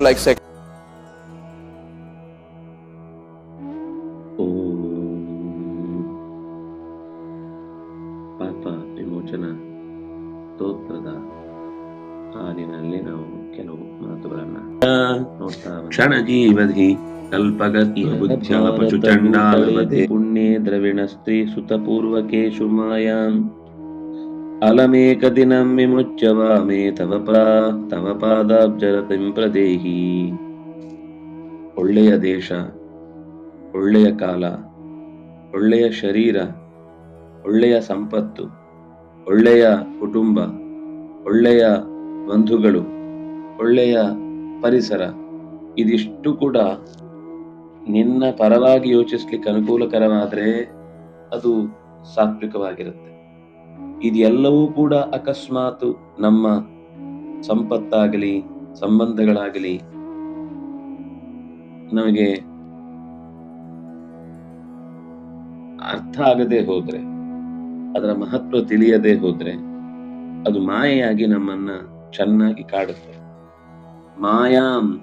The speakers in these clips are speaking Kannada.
like sex. ಪಾಪ ವಿಮೋಚನ ಸ್ತೋತ್ರದ ಹಾಡಿನಲ್ಲಿ ನಾವು ಕೆಲವು ಮಾತುಗಳನ್ನ. ಕ್ಷಣ ಜೀವಧಿ ಕಲ್ಪಗತಿ ಬುದ್ಧ್ಯ ಪಶು ಚಂಡಾಲವತೆ ಪುಣ್ಯೇ ದ್ರವಿಣ ಸ್ತ್ರೀ ಸುತ ಪೂರ್ವಕೇಶು ಮಾಯಾಂ ಅಲಮೇಕ ದಿನಂ ವಾಮೇ ತವ ಪ್ರಾ ತವ ಪಾದಾಬ್ಜರತಿಂ ಪ್ರದೇಹಿ ಒಳ್ಳೆಯ ದೇಶ, ಒಳ್ಳೆಯ ಕಾಲ, ಒಳ್ಳೆಯ ಶರೀರ, ಒಳ್ಳೆಯ ಸಂಪತ್ತು, ಒಳ್ಳೆಯ ಕುಟುಂಬ, ಒಳ್ಳೆಯ ಬಂಧುಗಳು, ಒಳ್ಳೆಯ ಪರಿಸರ, ಇದಿಷ್ಟು ಕೂಡ ನಿನ್ನ ಪರವಾಗಿ ಯೋಚಿಸ್ಲಿಕ್ಕೆ ಅನುಕೂಲಕರವಾದರೆ ಅದು ಸಾತ್ವಿಕವಾಗಿರುತ್ತೆ. ಇದೆಲ್ಲವೂ ಕೂಡ ಅಕಸ್ಮಾತ್ ನಮ್ಮ ಸಂಪತ್ತಾಗಲಿ, ಸಂಬಂಧಗಳಾಗಲಿ ನಮಗೆ ಅರ್ಥ ಆಗದೆ ಹೋದ್ರೆ, ಅದರ ಮಹತ್ವ ತಿಳಿಯದೆ ಹೋದ್ರೆ ಅದು ಮಾಯೆಯಾಗಿ ನಮ್ಮನ್ನ ಚೆನ್ನಾಗಿ ಕಾಡುತ್ತೆ. ಮಾಯಾಂ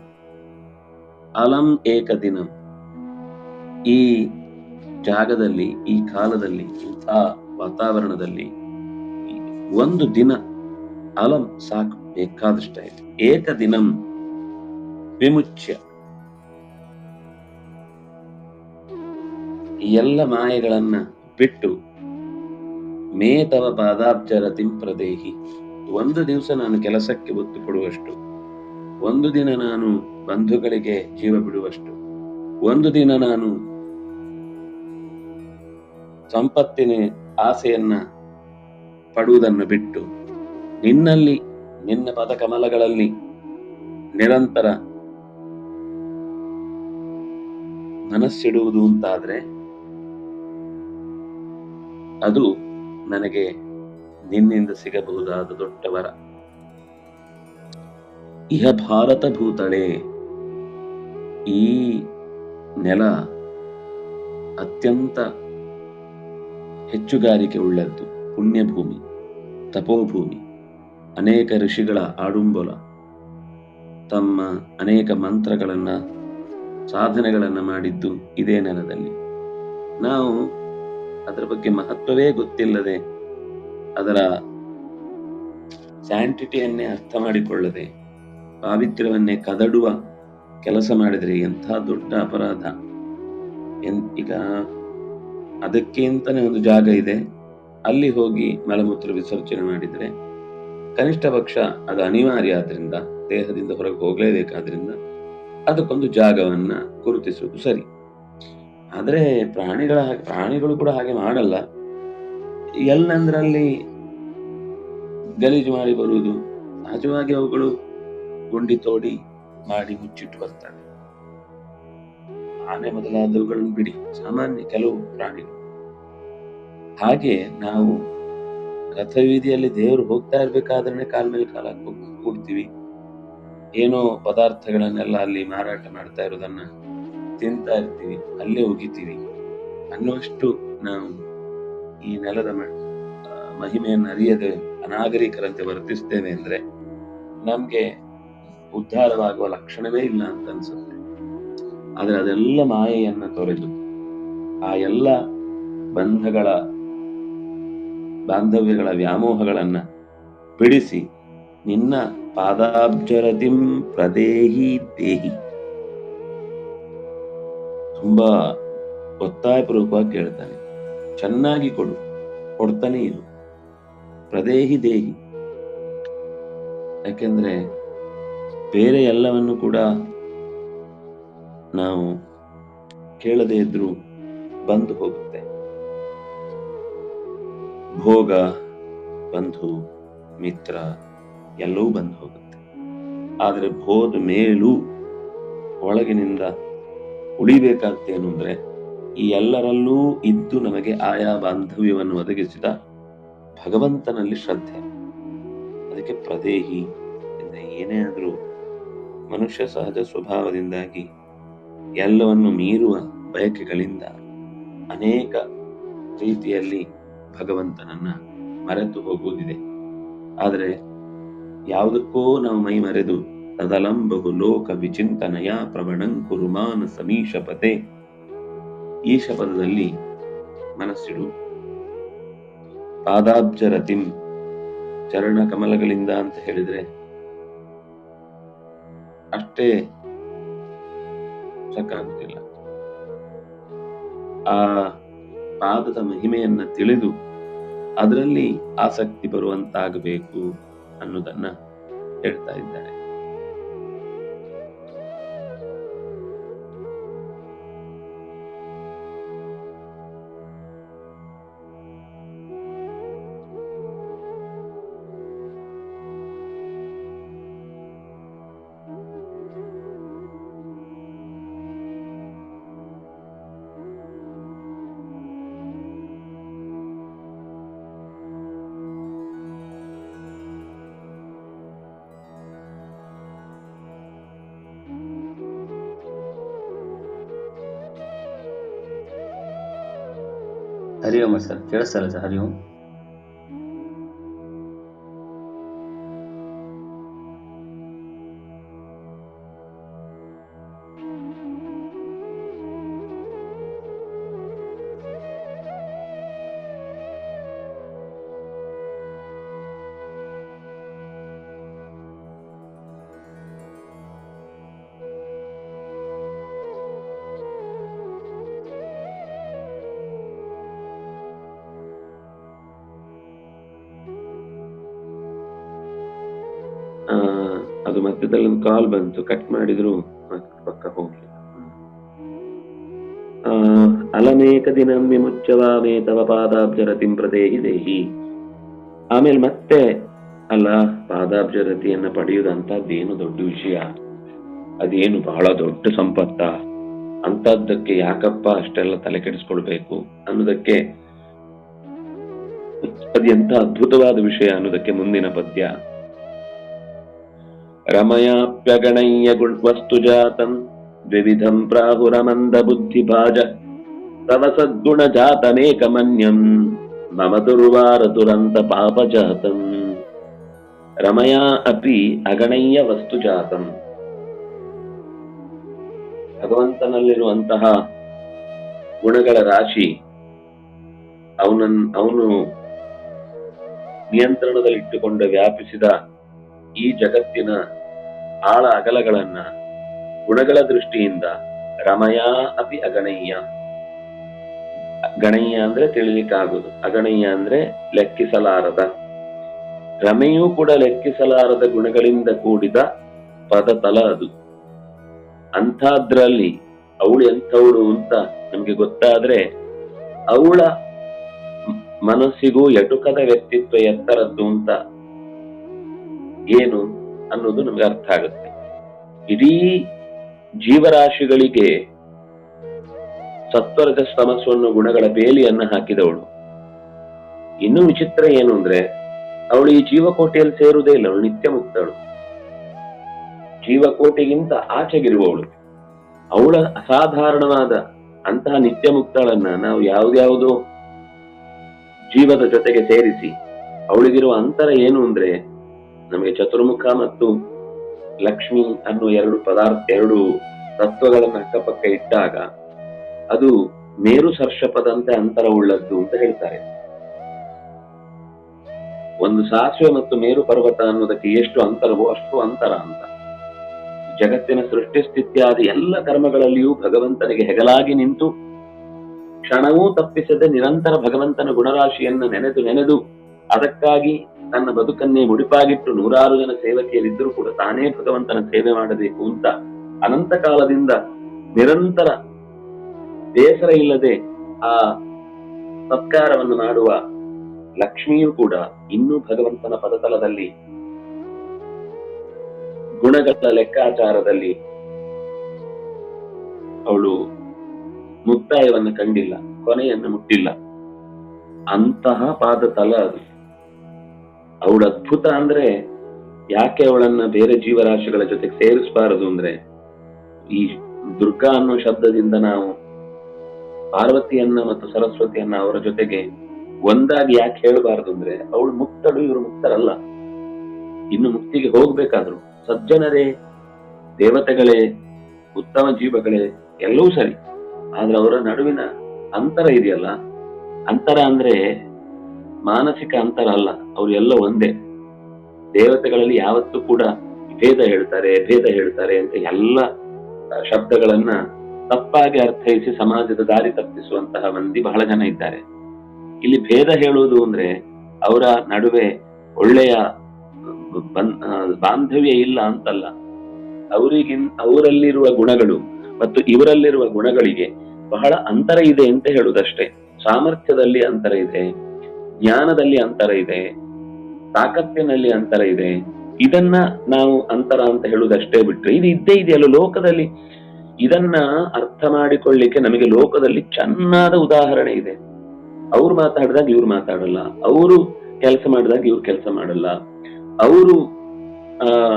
ಅಲಂ ಏಕದಿನಂ. ಈ ಜಾಗದಲ್ಲಿ, ಈ ಕಾಲದಲ್ಲಿ, ಇಂಥ ವಾತಾವರಣದಲ್ಲಿ ಒಂದು ದಿನ ಅಲಂ ಸಾಕು ಬೇಕಾದಷ್ಟಾಯ್ತು ಏಕದಿನಂ ವಿಮುಚ್ಯ. ಎಲ್ಲ ಮಾಯೆಗಳನ್ನ ಬಿಟ್ಟು ಮೇ ತವ ಪಾದಾಬ್ಜರ ಪ್ರದೇಹಿ ಒಂದು ದಿವಸ ನಾನು ಕೆಲಸಕ್ಕೆ ಒತ್ತು ಕೊಡುವಷ್ಟು, ಒಂದು ದಿನ ನಾನು ಬಂಧುಗಳಿಗೆ ಜೀವ ಬಿಡುವಷ್ಟು, ಒಂದು ದಿನ ನಾನು ಸಂಪತ್ತಿನ ಆಸೆಯನ್ನ ಪಡುವುದನ್ನು ಬಿಟ್ಟು ನಿನ್ನಲ್ಲಿ ನಿನ್ನ ಪದಕಮಲಗಳಲ್ಲಿ ನಿರಂತರ ಮನಸ್ಸಿಡುವುದು ಅಂತಾದ್ರೆ ಅದು ನನಗೆ ನಿನ್ನಿಂದ ಸಿಗಬಹುದಾದ ದೊಡ್ಡ ವರ. ಇಹ ಭಾರತ ಭೂತಳೆ, ಈ ನೆಲ ಅತ್ಯಂತ ಹೆಚ್ಚುಗಾರಿಕೆ ಉಳ್ಳದ್ದು ಪುಣ್ಯಭೂಮಿ. ತಪೋಭೂಮಿ. ಅನೇಕ ಋಷಿಗಳ ಆಡುಂಬಲ. ತಮ್ಮ ಅನೇಕ ಮಂತ್ರಗಳನ್ನು, ಸಾಧನೆಗಳನ್ನು ಮಾಡಿದ್ದು ಇದೇ ನೆಲದಲ್ಲಿ. ನಾವು ಅದರ ಬಗ್ಗೆ ಮಹತ್ವವೇ ಗೊತ್ತಿಲ್ಲದೆ ಅದರ ಸ್ಯಾಂಟಿಟಿಯನ್ನೇ ಅರ್ಥ ಮಾಡಿಕೊಳ್ಳದೆ, ಪಾವಿತ್ರ್ಯವನ್ನೇ ಕದಡುವ ಕೆಲಸ ಮಾಡಿದರೆ ಎಂಥ ದೊಡ್ಡ ಅಪರಾಧ. ಎನ್- ಈಗ ಅದಕ್ಕೆ ಅಂತಲೇ ಒಂದು ಜಾಗ ಇದೆ. ಅಲ್ಲಿ ಹೋಗಿ ಮಲಮೂತ್ರ ವಿಸರ್ಜನೆ ಮಾಡಿದರೆ ಕನಿಷ್ಠ ಪಕ್ಷ ಅದು ಅನಿವಾರ್ಯ ಆದ್ರಿಂದ, ದೇಹದಿಂದ ಹೊರಗೆ ಹೋಗಲೇಬೇಕಾದ್ರಿಂದ ಅದಕ್ಕೊಂದು ಜಾಗವನ್ನ ಗುರುತಿಸುವುದು ಸರಿ. ಆದರೆ ಪ್ರಾಣಿಗಳ ಹಾಗೆ, ಪ್ರಾಣಿಗಳು ಕೂಡ ಹಾಗೆ ಮಾಡಲ್ಲ. ಎಲ್ಲಂದ್ರಲ್ಲಿ ಗಲೀಜು ಮಾಡಿ ಬರುವುದು ಸಹಜವಾಗಿ ಅವುಗಳು ಗುಂಡಿ ತೋಡಿ ಮಾಡಿ ಮುಚ್ಚಿಟ್ಟು ಬರ್ತವೆ. ಆನೆ ಮೊದಲಾದವುಗಳನ್ನು ಬಿಡಿ, ಸಾಮಾನ್ಯ ಕೆಲವು ಪ್ರಾಣಿಗಳು. ಹಾಗೆ ನಾವು ರಥವೀದಿಯಲ್ಲಿ ದೇವರು ಹೋಗ್ತಾ ಇರ್ಬೇಕಾದ್ರೆ ಕಾಲ ಮೇಲೆ ಕಾಲ ಕೂಡ್ತೀವಿ. ಏನೋ ಪದಾರ್ಥಗಳನ್ನೆಲ್ಲ ಅಲ್ಲಿ ಮಾರಾಟ ಮಾಡ್ತಾ ಇರೋದನ್ನ ತಿಂತಾ ಇರ್ತೀವಿ, ಅಲ್ಲೇ ಉಗಿತೀವಿ. ಅನ್ನುವಷ್ಟು ನಾವು ಈ ನೆಲದ ಮಹಿಮೆಯನ್ನು ಅರಿಯದೆ ಅನಾಗರಿಕರಂತೆ ವರ್ತಿಸ್ತೇವೆ ಅಂದ್ರೆ ನಮ್ಗೆ ಉದ್ಧಾರವಾಗುವ ಲಕ್ಷಣವೇ ಇಲ್ಲ ಅಂತ ಅನ್ಸುತ್ತೆ. ಆದ್ರೆ ಅದೆಲ್ಲ ಮಾಯೆಯನ್ನ ತೊರೆದು ಆ ಎಲ್ಲ ಬಂಧಗಳ ಬಾಂಧವ್ಯಗಳ ವ್ಯಾಮೋಹಗಳನ್ನು ಬಿಡಿಸಿ ನಿನ್ನ ಪಾದಾಬ್ಜರತಿಂ ಪ್ರದೇಹಿ ದೇಹಿ. ತುಂಬಾ ಒತ್ತಾಯಪೂರ್ವಕವಾಗಿ ಕೇಳ್ತಾನೆ. ಚೆನ್ನಾಗಿ ಕೊಡು. ಕೊಡ್ತಾನೆ ಇರು. ಪ್ರದೇಹಿ ದೇಹಿ. ಯಾಕೆಂದ್ರೆ ಬೇರೆ ಎಲ್ಲವನ್ನು ಕೂಡ ನಾವು ಕೇಳದೇ ಇದ್ರೂ ಬಂದು ಹೋಗುತ್ತೆ. ಭೋಗ, ಬಂಧು, ಮಿತ್ರ ಎಲ್ಲವೂ ಬಂದು ಹೋಗುತ್ತೆ. ಆದರೆ ಭೋದ ಮೇಲೂ ಒಳಗಿನಿಂದ ಉಳಿಬೇಕಾಗ್ತೇನು ಅಂದರೆ ಈ ಎಲ್ಲರಲ್ಲೂ ಇದ್ದು ನಮಗೆ ಆಯಾ ಬಾಂಧವ್ಯವನ್ನು ಒದಗಿಸಿದ ಭಗವಂತನಲ್ಲಿ ಶ್ರದ್ಧೆ. ಅದಕ್ಕೆ ಪ್ರದೇಹಿ ಎಂದರೆ ಏನೇ ಆದರೂ ಮನುಷ್ಯ ಸಹಜ ಸ್ವಭಾವದಿಂದಾಗಿ ಎಲ್ಲವನ್ನು ಮೀರುವ ಬಯಕೆಗಳಿಂದ ಅನೇಕ ರೀತಿಯಲ್ಲಿ ಭಗವಂತನನ್ನ ಮರೆತು ಹೋಗುವುದಿದೆ. ಆದರೆ ಯಾವುದಕ್ಕೋ ನಾವು ಮೈ ಮರೆದು ತದಲಂಬಹು ಲೋಕ ವಿಚಿಂತನಯ ಪ್ರವಣಂಕುರುಮಾನ ಸಮೀಶಪತೆ ಸಮೀಶ ಪತೆ ಈ ಶಪಥದಲ್ಲಿ ಮನಸ್ಸಿಡು. ಪಾದಾಬ್ಜ ರತಿಂ ಚರಣ ಕಮಲಗಳಿಂದ ಅಂತ ಹೇಳಿದ್ರೆ ಅಷ್ಟೇ ಸಾಕಾಗುತ್ತಿಲ್ಲ ಆ ಪಾದದ ಮಹಿಮೆಯನ್ನ ತಿಳಿದು ಅದರಲ್ಲಿ ಆಸಕ್ತಿ ಬರುವಂತಾಗಬೇಕು ಅನ್ನೋದನ್ನ ಹೇಳ್ತಾ ಇದ್ದಾರೆ. هل يوم الثلاثاء؟ كيف الثلاثاء اليوم؟ ಮಧ್ಯದಲ್ಲಿ ಒಂದು ಕಾಲ್ ಬಂತು. ಕಟ್ ಮಾಡಿದ್ರು ಪಕ್ಕ ಹೋಗ್ಲಿ ಆ, ಅಲಮೇಕ ದಿನಂ ವಿಮುಚ್ಚವಾಮೇ ತವ ಪಾದಾಬ್ಜರತಿಂ ಪ್ರದೇಹಿ ದೇಹಿ ಆಮೇಲೆ ಮತ್ತೆ ಅಲ್ಲ ಪಾದಾಬ್ಜರತಿಯನ್ನ ಪಡೆಯುವುದಂತದ್ದೇನು ದೊಡ್ಡ ವಿಷಯ. ಅದೇನು ಬಹಳ ದೊಡ್ಡ ಸಂಪತ್ತ. ಅಂತದ್ದಕ್ಕೆ ಯಾಕಪ್ಪ ಅಷ್ಟೆಲ್ಲ ತಲೆ ಕೆಡಿಸ್ಕೊಳ್ಬೇಕು ಅನ್ನೋದಕ್ಕೆ ಅದೆಂತ ಅದ್ಭುತವಾದ ವಿಷಯ ಅನ್ನೋದಕ್ಕೆ ಮುಂದಿನ ಪದ್ಯ. ರಮಯಾಪ್ಯಗಣಯ್ಯ ಗುಣ್ ವಸ್ತು ಜಾತಂ ದ್ವಿವಿಧಂ ಪ್ರಾಹುರಮಂದ ಬುದ್ಧಿಭಾಜ ತವ ಸದ್ಗುಣ ಜಾತಮೇಕಮನ್ಯಂ ಮಮ ದುರ್ವಾರ ದುರಂತ ಪಾಪ ಜಾತಂ ರಮಯಾ ಅಪಿ ಅಗಣಯ್ಯ ವಸ್ತು ಜಾತಂ ಭಗವಂತನಲ್ಲಿರುವಂತಹ ಗುಣಗಳ ರಾಶಿ ಅವನನ್ ಅವನು ನಿಯಂತ್ರಣದಲ್ಲಿಟ್ಟುಕೊಂಡು ವ್ಯಾಪಿಸಿದ ಈ ಜಗತ್ತಿನ ಆಳ ಅಗಲಗಳನ್ನ ಗುಣಗಳ ದೃಷ್ಟಿಯಿಂದ ರಮಯ ಅಪಿ ಅಗಣಯ್ಯ. ಗಣಯ್ಯ ಅಂದ್ರೆ ತಿಳಿಲಿಕ್ಕಾಗುದು ಅಗಣಯ್ಯ ಅಂದ್ರೆ ಲೆಕ್ಕಿಸಲಾರದ. ರಮೆಯೂ ಕೂಡ ಲೆಕ್ಕಿಸಲಾರದ ಗುಣಗಳಿಂದ ಕೂಡಿದ ಪದತಲ ಅದು. ಅಂಥದ್ರಲ್ಲಿ ಅವಳು ಎಂಥವಳು ಅಂತ ನಮ್ಗೆ ಗೊತ್ತಾದ್ರೆ ಅವಳ ಮನಸ್ಸಿಗೂ ಎಟುಕದ ವ್ಯಕ್ತಿತ್ವ ಎತ್ತರದ್ದು ಅಂತ ಏನು ಅನ್ನೋದು ನಮ್ಗೆ ಅರ್ಥ ಆಗುತ್ತೆ. ಇಡೀ ಜೀವರಾಶಿಗಳಿಗೆ ಸತ್ವರಜ ಸ್ತಮಸ್ವನ್ನು ಗುಣಗಳ ಬೇಲಿಯನ್ನ ಹಾಕಿದವಳು. ಇನ್ನೂ ವಿಚಿತ್ರ ಏನು ಅಂದ್ರೆ, ಅವಳು ಈ ಜೀವಕೋಟೆಯಲ್ಲಿ ಸೇರುವುದೇ ಇಲ್ಲ, ಅವಳು ನಿತ್ಯ ಮುಕ್ತಳು ಜೀವಕೋಟೆಗಿಂತ ಆಚೆಗಿರುವವಳು. ಅವಳ ಅಸಾಧಾರಣವಾದ ಅಂತಹ ನಿತ್ಯ ಮುಕ್ತಳನ್ನ ನಾವು ಯಾವ್ದ್ಯಾವುದೋ ಜೀವದ ಜೊತೆಗೆ ಸೇರಿಸಿ, ಅವಳಿಗಿರುವ ಅಂತರ ಏನು ಅಂದ್ರೆ ನಮಗೆ ಚತುರ್ಮುಖ ಮತ್ತು ಲಕ್ಷ್ಮಿ ಅನ್ನೋ ಎರಡು ಪದಾರ್ಥ, ಎರಡು ತತ್ವಗಳನ್ನು ಅಕ್ಕಪಕ್ಕ ಇಟ್ಟಾಗ ಅದು ಮೇರು ಸರ್ಷಪದಂತೆ ಅಂತರ ಉಳ್ಳದ್ದು ಅಂತ ಹೇಳ್ತಾರೆ. ಒಂದು ಸಾಸಿವೆ ಮತ್ತು ಮೇರು ಪರ್ವತ ಅನ್ನೋದಕ್ಕೆ ಎಷ್ಟು ಅಂತರವೋ ಅಷ್ಟು ಅಂತರ ಅಂತ. ಜಗತ್ತಿನ ಸೃಷ್ಟಿ ಸ್ಥಿತ್ಯಾದಿ ಎಲ್ಲ ಕರ್ಮಗಳಲ್ಲಿಯೂ ಭಗವಂತನಿಗೆ ಹೆಗಲಾಗಿ ನಿಂತು ಕ್ಷಣವೂ ತಪ್ಪಿಸದೆ ನಿರಂತರ ಭಗವಂತನ ಗುಣರಾಶಿಯನ್ನು ನೆನೆದು ನೆನೆದು ಅದಕ್ಕಾಗಿ ತನ್ನ ಬದುಕನ್ನೇ ಮುಡಿಪಾಗಿಟ್ಟು ನೂರಾರು ಜನ ಸೇವಕಿಯರಿದ್ದರೂ ಕೂಡ ತಾನೇ ಭಗವಂತನ ಸೇವೆ ಮಾಡಬೇಕು ಅಂತ ಅನಂತ ಕಾಲದಿಂದ ನಿರಂತರ ಬೇಸರ ಇಲ್ಲದೆ ಆ ಸತ್ಕಾರವನ್ನು ಮಾಡುವ ಲಕ್ಷ್ಮಿಯೂ ಕೂಡ ಇನ್ನೂ ಭಗವಂತನ ಪದತಲದಲ್ಲಿ ಗುಣಗಳ ಲೆಕ್ಕಾಚಾರದಲ್ಲಿ ಅವಳು ಮುಕ್ತಾಯವನ್ನು ಕಂಡಿಲ್ಲ, ಕೊನೆಯನ್ನು ಮುಟ್ಟಿಲ್ಲ. ಅಂತಹ ಪಾದತಲ ಅದು. ಅವಳ ಅದ್ಭುತ ಅಂದ್ರೆ ಯಾಕೆ ಅವಳನ್ನ ಬೇರೆ ಜೀವರಾಶಿಗಳ ಜೊತೆಗೆ ಸೇರಿಸಬಾರದು ಅಂದ್ರೆ ಈ ದುರ್ಗಾ ಅನ್ನೋ ಶಬ್ದದಿಂದ ನಾವು ಪಾರ್ವತಿಯನ್ನ ಮತ್ತು ಸರಸ್ವತಿಯನ್ನ ಅವರ ಜೊತೆಗೆ ಒಂದಾಗಿ ಯಾಕೆ ಹೇಳಬಾರದು ಅಂದ್ರೆ ಅವಳು ಮುಕ್ತಳು, ಇವರು ಮುಕ್ತರಲ್ಲ. ಇನ್ನು ಮುಕ್ತಿಗೆ ಹೋಗ್ಬೇಕಾದ್ರು. ಸಜ್ಜನರೇ, ದೇವತೆಗಳೇ, ಉತ್ತಮ ಜೀವಗಳೇ, ಎಲ್ಲವೂ ಸರಿ. ಆದ್ರೆ ಅವರ ನಡುವಿನ ಅಂತರ ಇದೆಯಲ್ಲ? ಅಂತರ ಅಂದ್ರೆ ಮಾನಸಿಕ ಅಂತರ ಅಲ್ಲ, ಅವ್ರು ಎಲ್ಲ ಒಂದೇ. ದೇವತೆಗಳಲ್ಲಿ ಯಾವತ್ತೂ ಕೂಡ ಭೇದ ಹೇಳ್ತಾರೆ ಭೇದ ಹೇಳ್ತಾರೆ ಅಂತ ಎಲ್ಲ ಶಬ್ದಗಳನ್ನ ತಪ್ಪಾಗಿ ಅರ್ಥೈಸಿ ಸಮಾಜದ ದಾರಿ ತಪ್ಪಿಸುವಂತಹ ಮಂದಿ ಬಹಳ ಜನ ಇದ್ದಾರೆ. ಇಲ್ಲಿ ಭೇದ ಹೇಳುವುದು ಅಂದ್ರೆ ಅವರ ನಡುವೆ ಒಳ್ಳೆಯ ಬಾಂಧವ್ಯ ಇಲ್ಲ ಅಂತಲ್ಲ. ಅವರಿಗಿನ್, ಅವರಲ್ಲಿರುವ ಗುಣಗಳು ಮತ್ತು ಇವರಲ್ಲಿರುವ ಗುಣಗಳಿಗೆ ಬಹಳ ಅಂತರ ಇದೆ ಅಂತ ಹೇಳುವುದಷ್ಟೇ ಸಾಮರ್ಥ್ಯದಲ್ಲಿ ಅಂತರ ಇದೆ. ಜ್ಞಾನದಲ್ಲಿ ಅಂತರ ಇದೆ, ತಾಕತ್ತಿನಲ್ಲಿ ಅಂತರ ಇದೆ. ಇದನ್ನ ನಾವು ಅಂತರ ಅಂತ ಹೇಳುವುದಷ್ಟೇ ಬಿಟ್ರೆ ಇದು ಇದ್ದೇ ಇದೆಯಲ್ಲ ಲೋಕದಲ್ಲಿ. ಇದನ್ನ ಅರ್ಥ ಮಾಡಿಕೊಳ್ಳಿಕ್ಕೆ ನಮಗೆ ಲೋಕದಲ್ಲಿ ಚೆನ್ನಾದ ಉದಾಹರಣೆ ಇದೆ. ಅವ್ರು ಮಾತಾಡಿದಾಗ ಇವ್ರು ಮಾತಾಡಲ್ಲ. ಅವರು ಕೆಲಸ ಮಾಡಿದಾಗ ಇವ್ರು ಕೆಲಸ ಮಾಡಲ್ಲ. ಅವರು, ಆ,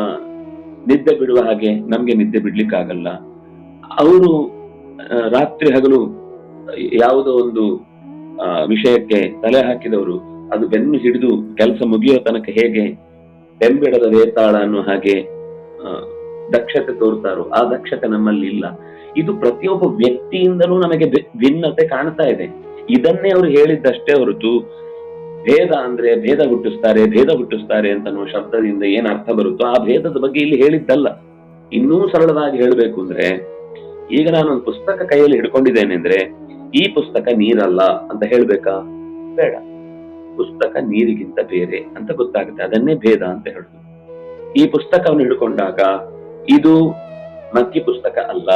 ನಿದ್ದೆ ಬಿಡುವ ಹಾಗೆ ನಮ್ಗೆ ನಿದ್ದೆ ಬಿಡ್ಲಿಕ್ಕಾಗಲ್ಲ ಅವರು ರಾತ್ರಿ ಹಗಲು ಯಾವುದೋ ಒಂದು ವಿಷಯಕ್ಕೆ ತಲೆ ಹಾಕಿದವರು, ಅದು ಬೆನ್ನು ಹಿಡಿದು ಕೆಲಸ ಮುಗಿಯೋ ತನಕ ಹೇಗೆ ಬೆಂಬಿಡದ ವೇತಾಳ ಅನ್ನೋ ಹಾಗೆ ದಕ್ಷತೆ ತೋರ್ತಾರೋ, ಆ ದಕ್ಷತೆ ನಮ್ಮಲ್ಲಿ ಇಲ್ಲ. ಇದು ಪ್ರತಿಯೊಬ್ಬ ವ್ಯಕ್ತಿಯಿಂದಲೂ ನಮಗೆ ಭಿನ್ನತೆ ಕಾಣ್ತಾ ಇದೆ. ಇದನ್ನೇ ಅವರು ಹೇಳಿದ್ದಷ್ಟೇ ಹೊರತು, ಭೇದ ಅಂದ್ರೆ ಭೇದ ಹುಟ್ಟಿಸ್ತಾರೆ ಭೇದ ಹುಟ್ಟಿಸ್ತಾರೆ ಅಂತ ಅನ್ನುವ ಶಬ್ದದಿಂದ ಏನ್ ಅರ್ಥ ಬರುತ್ತೋ ಆ ಭೇದದ ಬಗ್ಗೆ ಇಲ್ಲಿ ಹೇಳಿದ್ದಲ್ಲ. ಇನ್ನೂ ಸರಳವಾಗಿ ಹೇಳಬೇಕು ಅಂದ್ರೆ, ಈಗ ನಾನು ಒಂದು ಪುಸ್ತಕ ಕೈಯಲ್ಲಿ ಹಿಡ್ಕೊಂಡಿದ್ದೇನೆ ಅಂದ್ರೆ ಈ ಪುಸ್ತಕ ನೀರಲ್ಲ ಅಂತ ಹೇಳ್ಬೇಕಾ? ಬೇಡ. ಪುಸ್ತಕ ನೀರಿಗಿಂತ ಬೇರೆ ಅಂತ ಗೊತ್ತಾಗುತ್ತೆ. ಅದನ್ನೇ ಭೇದ ಅಂತ ಹೇಳುದು. ಈ ಪುಸ್ತಕವನ್ನು ಹಿಡ್ಕೊಂಡಾಗ ಇದು ಮಕ್ಕಿ ಪುಸ್ತಕ ಅಲ್ಲ,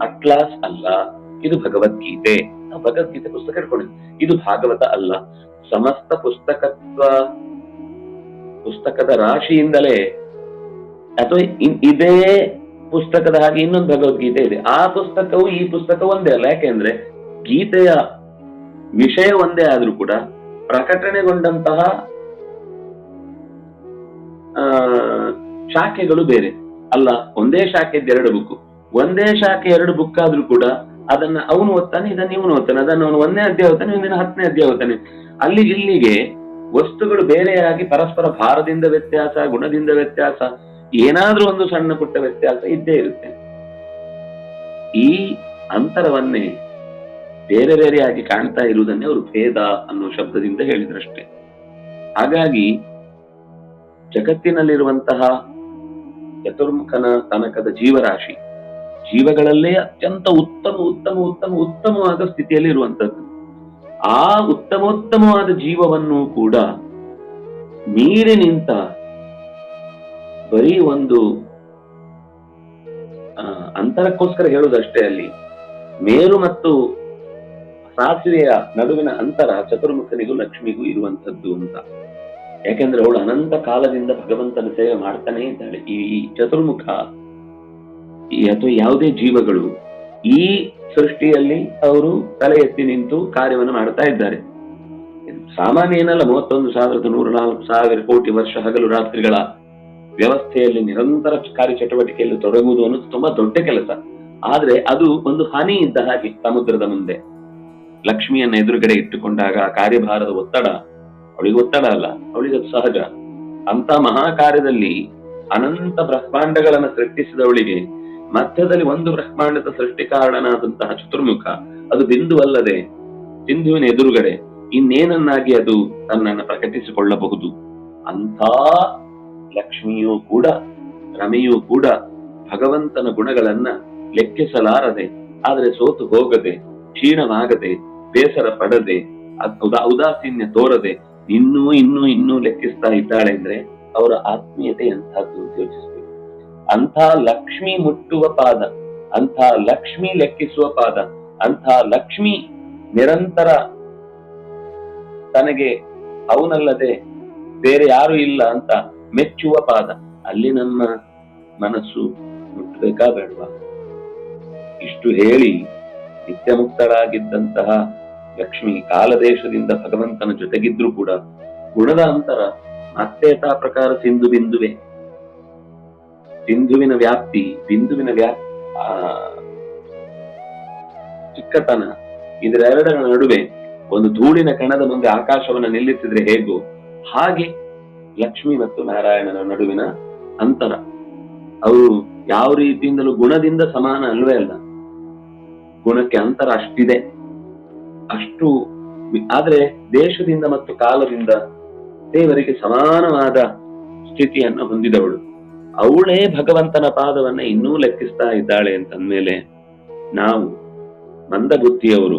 ಅಟ್ಲಾಸ್ ಅಲ್ಲ, ಇದು ಭಗವದ್ಗೀತೆ. ನಾವು ಭಗವದ್ಗೀತೆ ಪುಸ್ತಕ ಹಿಡ್ಕೊಂಡಿದ್ವಿ ಇದು ಭಾಗವತ ಅಲ್ಲ. ಸಮಸ್ತ ಪುಸ್ತಕತ್ವ, ಪುಸ್ತಕದ ರಾಶಿಯಿಂದಲೇ, ಅಥವಾ ಇದೇ ಪುಸ್ತಕದ ಹಾಗೆ ಇನ್ನೊಂದು ಭಗವದ್ಗೀತೆ ಇದೆ. ಆ ಪುಸ್ತಕವು ಈ ಪುಸ್ತಕ ಒಂದೇ ಅಲ್ಲ. ಯಾಕೆಂದ್ರೆ ಗೀತೆಯ ವಿಷಯ ಒಂದೇ ಆದ್ರೂ ಕೂಡ ಪ್ರಕಟಣೆಗೊಂಡಂತಹ ಶಾಖೆಗಳು ಬೇರೆ. ಅಲ್ಲ, ಒಂದೇ ಶಾಖೆದ್ದು ಎರಡು ಬುಕ್ ಒಂದೇ ಶಾಖೆ ಎರಡು ಬುಕ್ ಆದ್ರೂ ಕೂಡ ಅದನ್ನ ಅವನು ಓದ್ತಾನೆ, ಇದನ್ನ ಇವನು ಓದ್ತಾನೆ, ಅದನ್ನ ಅವನು ಒಂದನೇ ಅಧ್ಯಾಯ ಓದ್ತಾನೆ ಇವನ ಹತ್ತನೇ ಅಧ್ಯಾಯ ಓದ್ತಾನೆ. ಅಲ್ಲಿ ಇಲ್ಲಿಗೆ ವಸ್ತುಗಳು ಬೇರೆಯಾಗಿ ಪರಸ್ಪರ ಭಾರದಿಂದ ವ್ಯತ್ಯಾಸ, ಗುಣದಿಂದ ವ್ಯತ್ಯಾಸ, ಏನಾದ್ರೂ ಒಂದು ಸಣ್ಣ ಪುಟ್ಟ ವ್ಯತ್ಯಾಸ ಇದ್ದೇ ಇರುತ್ತೆ. ಈ ಅಂತರವನ್ನೇ ಬೇರೆ ಬೇರೆಯಾಗಿ ಕಾಣ್ತಾ ಇರುವುದನ್ನೇ ಅವರು ಭೇದ ಅನ್ನೋ ಶಬ್ದದಿಂದ ಹೇಳಿದ್ರಷ್ಟೇ. ಹಾಗಾಗಿ ಜಗತ್ತಿನಲ್ಲಿರುವಂತಹ ಚತುರ್ಮುಖನ ತನಕದ ಜೀವರಾಶಿ ಜೀವಗಳಲ್ಲೇ ಅತ್ಯಂತ ಉತ್ತಮ ಉತ್ತಮ ಉತ್ತಮ, ಉತ್ತಮವಾದ ಸ್ಥಿತಿಯಲ್ಲಿ ಇರುವಂತದ್ದು ಆ ಉತ್ತಮೋತ್ತಮವಾದ ಜೀವವನ್ನು ಕೂಡ ಮೀರಿ ನಿಂತ ಬರೀ ಒಂದು ಅಂತರಕ್ಕೋಸ್ಕರ ಹೇಳುವುದಷ್ಟೇ ಅಲ್ಲಿ. ಮೇರು ಮತ್ತು ಸಾಸಿವೆಯ ನಡುವಿನ ಅಂತರ ಚತುರ್ಮುಖನಿಗೂ ಲಕ್ಷ್ಮಿಗೂ ಇರುವಂತದ್ದು ಅಂತ. ಯಾಕೆಂದ್ರೆ ಅವಳು ಅನಂತ ಕಾಲದಿಂದ ಭಗವಂತನ ಸೇವೆ ಮಾಡ್ತಾನೆ ಇದ್ದಾಳೆ. ಈ ಚತುರ್ಮುಖ ಅಥವಾ ಯಾವುದೇ ಜೀವಗಳು ಈ ಸೃಷ್ಟಿಯಲ್ಲಿ ಅವರು ತಲೆ ಎತ್ತಿ ನಿಂತು ಕಾರ್ಯವನ್ನು ಮಾಡ್ತಾ ಇದ್ದಾರೆ. ಸಾಮಾನ್ಯ ಏನಲ್ಲ, ಮೂವತ್ತೊಂದು ಸಾವಿರದ ನೂರ ನಾಲ್ಕು ಸಾವಿರ ಕೋಟಿ ವರ್ಷ ಹಗಲು ರಾತ್ರಿಗಳ ವ್ಯವಸ್ಥೆಯಲ್ಲಿ ನಿರಂತರ ಕಾರ್ಯಚಟುವಟಿಕೆಯಲ್ಲಿ ತೊಡಗುವುದು ಅನ್ನೋದು ತುಂಬಾ ದೊಡ್ಡ ಕೆಲಸ. ಆದ್ರೆ ಅದು ಒಂದು ಹನಿ ಇದ್ದ ಹಾಗೆ ಸಮುದ್ರದ ಮುಂದೆ. ಲಕ್ಷ್ಮಿಯನ್ನ ಎದುರುಗಡೆ ಇಟ್ಟುಕೊಂಡಾಗ ಆ ಕಾರ್ಯಭಾರದ ಒತ್ತಡ ಅವಳಿಗೆ ಒತ್ತಡ ಅಲ್ಲ, ಅವಳಿಗೆ ಅದು ಸಹಜ. ಅಂತ ಮಹಾ ಕಾರ್ಯದಲ್ಲಿ ಅನಂತ ಬ್ರಹ್ಮಾಂಡಗಳನ್ನ ಸೃಷ್ಟಿಸಿದವಳಿಗೆ ಮಧ್ಯದಲ್ಲಿ ಒಂದು ಬ್ರಹ್ಮಾಂಡದ ಸೃಷ್ಟಿ ಕಾರಣನಾದಂತಹ ಚತುರ್ಮುಖ, ಅದು ಬಿಂದುವಲ್ಲದೆ ಸಿಂಧುವಿನ ಎದುರುಗಡೆ ಇನ್ನೇನನ್ನಾಗಿ ಅದು ತನ್ನನ್ನು ಪ್ರಕಟಿಸಿಕೊಳ್ಳಬಹುದು? ಅಂಥ ಲಕ್ಷ್ಮಿಯೂ ಕೂಡ, ರಮೆಯೂ ಕೂಡ ಭಗವಂತನ ಗುಣಗಳನ್ನ ಲೆಕ್ಕಿಸಲಾರದೆ, ಆದರೆ ಸೋತು ಹೋಗದೆ ಕ್ಷೀಣವಾಗದೆ, ಬೇಸರ ಪಡದೆ ಉದಾ, ಉದಾಸೀನ್ಯ ತೋರದೆ ಇನ್ನೂ ಇನ್ನೂ ಇನ್ನೂ ಲೆಕ್ಕಿಸ್ತಾ ಇದ್ದಾಳೆ ಅಂದ್ರೆ ಅವರ ಆತ್ಮೀಯತೆ ಎಂಥದ್ದು ಅಂತ ಯೋಚಿಸ್ಬೇಕು. ಅಂಥ ಲಕ್ಷ್ಮಿ ಮುಟ್ಟುವ ಪಾದ, ಅಂಥ ಲಕ್ಷ್ಮಿ ಲೆಕ್ಕಿಸುವ ಪಾದ, ಅಂಥ ಲಕ್ಷ್ಮಿ ನಿರಂತರ ತನಗೆ ಅವನಲ್ಲದೆ ಬೇರೆ ಯಾರು ಇಲ್ಲ ಅಂತ ಮೆಚ್ಚುವ ಪಾದ, ಅಲ್ಲಿ ನಮ್ಮ ಮನಸ್ಸು ಮುಟ್ಟಬೇಕಾ ಬೇಡವಾ? ಇಷ್ಟು ಹೇಳಿ ನಿತ್ಯ ಮುಕ್ತಳಾಗಿದ್ದಂತಹ ಲಕ್ಷ್ಮಿ ಕಾಲದೇಶದಿಂದ ಭಗವಂತನ ಜೊತೆಗಿದ್ರು ಕೂಡ ಗುಣದ ಅಂತರ ಯಥಾ ಪ್ರಕಾರ ಸಿಂಧು ಬಿಂದುವೆ. ಸಿಂಧುವಿನ ವ್ಯಾಪ್ತಿ, ಬಿಂದುವಿನ ವ್ಯಾಪ್ ಚಿಕ್ಕತನ ಇದರೆರಡರ ನಡುವೆ ಒಂದು ಧೂಳಿನ ಕಣದ ಮುಂದೆ ಆಕಾಶವನ್ನ ನಿಲ್ಲಿಸಿದ್ರೆ ಹೇಗೋ ಹಾಗೆ ಲಕ್ಷ್ಮಿ ಮತ್ತು ನಾರಾಯಣನ ನಡುವಿನ ಅಂತರ. ಅವರು ಯಾವ ರೀತಿಯಿಂದಲೂ ಗುಣದಿಂದ ಸಮಾನ ಅಲ್ವೇ ಅಲ್ಲ. ಗುಣಕ್ಕೆ ಅಂತರ ಅಷ್ಟಿದೆ. ಅಷ್ಟು ಆದ್ರೆ ದೇಶದಿಂದ ಮತ್ತು ಕಾಲದಿಂದ ದೇವರಿಗೆ ಸಮಾನವಾದ ಸ್ಥಿತಿಯನ್ನು ಹೊಂದಿದವಳು. ಅವಳೇ ಭಗವಂತನ ಪಾದವನ್ನ ಇನ್ನೂ ಲೆಕ್ಕಿಸ್ತಾ ಇದ್ದಾಳೆ ಅಂತಂದ್ಮೇಲೆ ನಾವು ಮಂದಬುದ್ಧಿಯವರು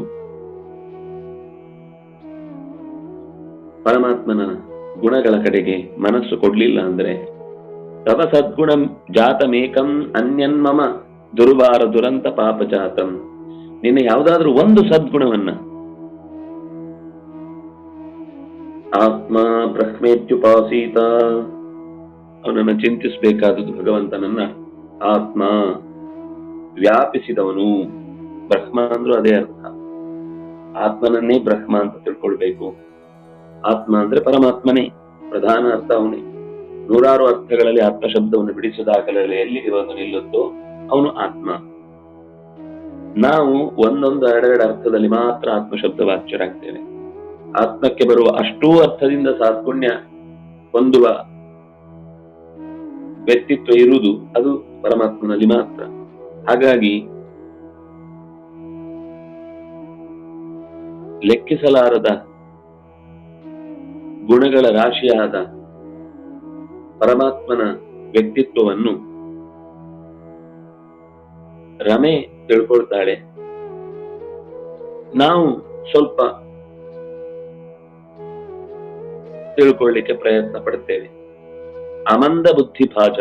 ಪರಮಾತ್ಮನ ಗುಣಗಳ ಕಡೆಗೆ ಮನಸ್ಸು ಕೊಡ್ಲಿಲ್ಲ ಅಂದ್ರೆ ತವ ಸದ್ಗುಣ ಜಾತಮೇಕಂ ಅನ್ಯನ್ಮಮ ದುರ್ವಾರ ದುರಂತ ಪಾಪ ಜಾತಂ ನಿನ್ನ ಯಾವುದಾದ್ರೂ ಒಂದು ಸದ್ಗುಣವನ್ನ ಆತ್ಮ ಬ್ರಹ್ಮೇತ್ಯುಪಾಸೀತ ಅವನನ್ನು ಚಿಂತಿಸಬೇಕಾದದ್ದು ಭಗವಂತನನ್ನ ಆತ್ಮ ವ್ಯಾಪಿಸಿದವನು. ಬ್ರಹ್ಮ ಅಂದ್ರೂ ಅದೇ ಅರ್ಥ. ಆತ್ಮನನ್ನೇ ಬ್ರಹ್ಮ ಅಂತ ತಿಳ್ಕೊಳ್ಬೇಕು. ಆತ್ಮ ಅಂದ್ರೆ ಪರಮಾತ್ಮನೇ. ಪ್ರಧಾನ ಅರ್ಥ ಅವನೇ. ನೂರಾರು ಅರ್ಥಗಳಲ್ಲಿ ಆತ್ಮ ಶಬ್ದವನ್ನು ಬಿಡಿಸಿದಾಗಲೇ ಎಲ್ಲಿಗೆ ಬಂದು ನಿಲ್ಲುತ್ತೋ ಅವನು ಆತ್ಮ. ನಾವು ಒಂದೊಂದು ಎರಡೆರಡು ಅರ್ಥದಲ್ಲಿ ಮಾತ್ರ ಆತ್ಮ ಶಬ್ದ ವಾಚ್ಯರಾಗ್ತೇವೆ ಆತ್ಮಕ್ಕೆ ಬರುವ ಅಷ್ಟೂ ಅರ್ಥದಿಂದ ಸಾತ್ಪುಣ್ಯ ಹೊಂದುವ ವ್ಯಕ್ತಿತ್ವ ಇರುವುದು ಅದು ಪರಮಾತ್ಮನಲ್ಲಿ ಮಾತ್ರ. ಹಾಗಾಗಿ ಲೆಕ್ಕಿಸಲಾರದ ಗುಣಗಳ ರಾಶಿಯಾದ ಪರಮಾತ್ಮನ ವ್ಯಕ್ತಿತ್ವವನ್ನು ರಮೆ ತಿಳ್ಕೊಳ್ತಾಳೆ. ನಾವು ಸ್ವಲ್ಪ ತಿಳ್ಕೊಳ್ಳಿಕ್ಕೆ ಪ್ರಯತ್ನ ಪಡ್ತೇವೆ. ಅಮಂದ ಬುದ್ಧಿ ಭಾಜ.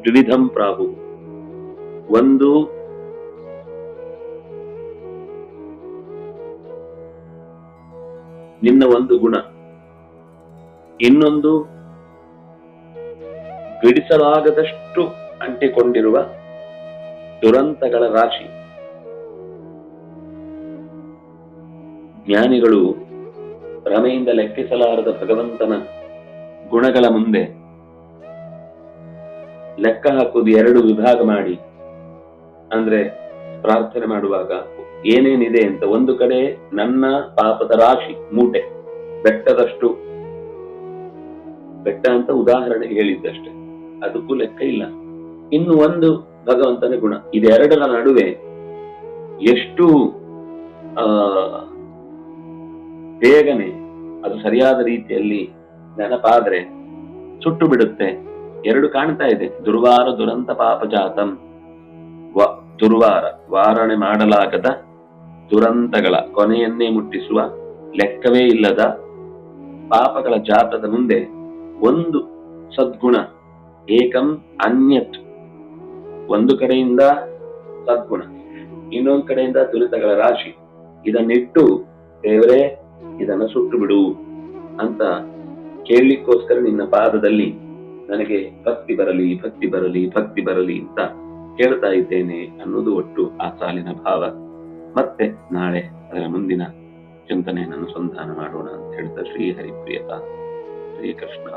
ದ್ವಿಧಂ ಪ್ರಾಹು. ಒಂದು ನಿನ್ನ ಒಂದು ಗುಣ. ಇನ್ನೊಂದು, ಬಿಡಿಸಲಾಗದಷ್ಟು ಅಂಟಿಕೊಂಡಿರುವ ದುರಂತಗಳ ರಾಶಿ. ಜ್ಞಾನಿಗಳು ಭ್ರಮೆಯಿಂದ ಲೆಕ್ಕಿಸಲಾರದ ಭಗವಂತನ ಗುಣಗಳ ಮುಂದೆ ಲೆಕ್ಕ ಹಾಕುವುದು ಎರಡು ವಿಭಾಗ ಮಾಡಿ, ಅಂದ್ರೆ ಪ್ರಾರ್ಥನೆ ಮಾಡುವಾಗ ಏನೇನಿದೆ ಅಂತ ಒಂದು ಕಡೆ ನನ್ನ ಪಾಪದ ರಾಶಿ ಮೂಟೆ, ಬೆಟ್ಟದಷ್ಟು. ಬೆಟ್ಟ ಅಂತ ಉದಾಹರಣೆ ಹೇಳಿದ್ದಷ್ಟೇ, ಅದಕ್ಕೂ ಲೆಕ್ಕ ಇಲ್ಲ. ಇನ್ನು ಒಂದು ಭಗವಂತನ ಗುಣ. ಇದೆರಡರ ನಡುವೆ ಎಷ್ಟು, ಆ, ಬೇಗನೆ ಅದು ಸರಿಯಾದ ರೀತಿಯಲ್ಲಿ ನೆನಪಾದ್ರೆ ಸುಟ್ಟು ಬಿಡುತ್ತೆ. ಎರಡು ಕಾಣ್ತಾ ಇದೆ. ದುರ್ವಾರ ದುರಂತ ಪಾಪ ಜಾತಂ ವ, ದುರ್ವಾರ, ವಾರಣೆ ಮಾಡಲಾಗದ ದುರಂತಗಳ, ಕೊನೆಯನ್ನೇ ಮುಟ್ಟಿಸುವ ಲೆಕ್ಕವೇ ಇಲ್ಲದ ಪಾಪಗಳ ಜಾತದ ಮುಂದೆ ಒಂದು ಸದ್ಗುಣ, ಏಕಂ ಅನ್ಯತ್. ಒಂದು ಕಡೆಯಿಂದ ಸದ್ಗುಣ, ಇನ್ನೊಂದು ಕಡೆಯಿಂದ ದುರಿತಗಳ ರಾಶಿ. ಇದನ್ನಿಟ್ಟು, ದೇವರೇ, ಇದನ್ನ ಸುಟ್ಟು ಬಿಡು ಅಂತ ಕೇಳಲಿಕ್ಕೋಸ್ಕರ ನಿನ್ನ ಪಾದದಲ್ಲಿ ನನಗೆ ಭಕ್ತಿ ಬರಲಿ ಭಕ್ತಿ ಬರಲಿ ಭಕ್ತಿ ಬರಲಿ ಅಂತ ಕೇಳ್ತಾ ಇದ್ದೇನೆ ಅನ್ನೋದು ಒಟ್ಟು ಆ ಸಾಲಿನ ಭಾವ. ಮತ್ತೆ ನಾಳೆ ಅದರ ಮುಂದಿನ ಚಿಂತನೆಯನ್ನು ಅನುಸಂಧಾನ ಮಾಡೋಣ ಅಂತ ಹೇಳ್ತಾ ಶ್ರೀ ಹರಿಪ್ರಿಯತ ಶ್ರೀಕೃಷ್ಣ